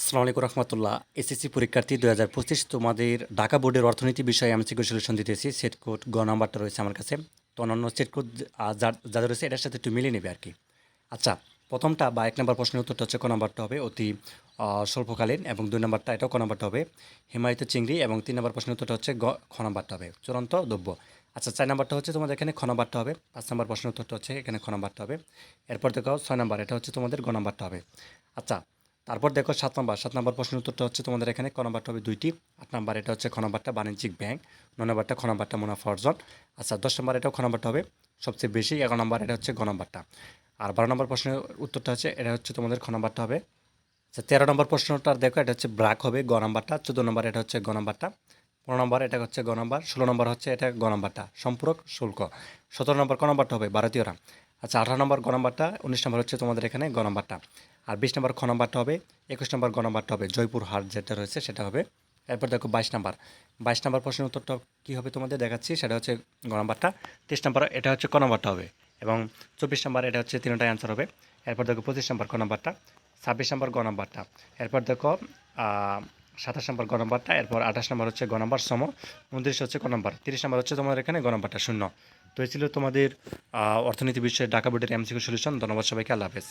আসসালামু আলাইকুম রহমতুল্লাহ। এসএসসি পরীক্ষার্থী দু হাজার পঁচিশ তোমাদের ঢাকা বোর্ডের অর্থনীতি বিষয়ে আমি সিকিউর সলিউশন দিতেছি। সেট কোড গ নাম্বারটা রয়েছে আমার কাছে। তো অন্যান্য সেট কোড যাদের রয়েছে এটার সাথে একটু মিলিয়ে নেবে আর কি আচ্ছা প্রথমটা বা এক নম্বর প্রশ্নের উত্তরটা হচ্ছে ক নাম্বারটা হবে অতি স্বল্পকালীন এবং দুই নম্বরটা এটাও ক নাম্বারটা হবে হিমায়িত চিংড়ি এবং তিন নম্বর প্রশ্নের উত্তরটা হচ্ছে গ, খ নাম্বারটা হবে চূড়ান্ত দ্রব্য। আচ্ছা চার নাম্বারটা হচ্ছে তোমাদের এখানে খ নাম্বারটা হবে, পাঁচ নম্বর প্রশ্নের উত্তরটা হচ্ছে এখানে খ নাম্বারটা হবে। এরপর দেখো ছয় নাম্বার, এটা হচ্ছে তোমাদের গ নাম্বারটা হবে। আচ্ছা তারপর দেখো সাত নম্বর। সাত নম্বর প্রশ্নের উত্তরটা হচ্ছে তোমাদের এখানে ক নম্বরটা হবে দুইটি। আট নম্বর এটা হচ্ছে খ বাণিজ্যিক ব্যাংক নয় নম্বরটা খ মুনাফা অর্জন। আচ্ছা দশ নম্বর এটাও খ হবে। সবচেয়ে বেশি এগারো নম্বর এটা হচ্ছে গ আর বারো নম্বর প্রশ্নের উত্তরটা হচ্ছে, এটা হচ্ছে তোমাদের খ হবে। আচ্ছা তেরো নম্বর প্রশ্নটা দেখো, এটা হচ্ছে ব্রাক হবে গ নম্বরটা, চোদ্দ নম্বর এটা হচ্ছে গ পনেরো নম্বর এটা হচ্ছে গ নম্বর, ষোলো নম্বর হচ্ছে এটা গ সম্পূরক শুল্ক। সতেরো নম্বর ক নম্বরটা হবে, ভারতীয়রা। আচ্ছা আঠারো নম্বর গ নম্বরটা, উনিশ নম্বর হচ্ছে তোমাদের এখানে গ নম্বরটা। আর বিশ নম্বর খ নম্বরটা হবে, একুশ নম্বর গ নম্বরটা হবে, জয়পুর হাট যেটা রয়েছে সেটা হবে। এরপর দেখো বাইশ নাম্বার। বাইশ নাম্বার প্রশ্নের উত্তরটা কী হবে তোমাদের দেখাচ্ছি, সেটা হচ্ছে গ নম্বরটা। তেইশ নম্বর, এটা হচ্ছে ক নম্বরটা হবে এবং চব্বিশ নম্বর, এটা হচ্ছে তিনটাই অ্যান্সার হবে। এরপর দেখো পঁচিশ নম্বর ক নম্বরটা, ছাব্বিশ নম্বর গ নম্বরটা। এরপর দেখো সাতাশ নম্বর গ নম্বরটা, এরপর আঠাশ নম্বর হচ্ছে গ নম্বর সম, উনত্রিশ হচ্ছে ক নম্বর, তিরিশ নম্বর হচ্ছে তোমাদের এখানে গ নম্বরটা শূন্য। তো এই ছিল তোমাদের অর্থনীতি বিষয়ে ঢাকা বোর্ডের এমসিকিউ সলিউশন। ধন্যবাদ সবাইকে আল্লাহ হাফেজ।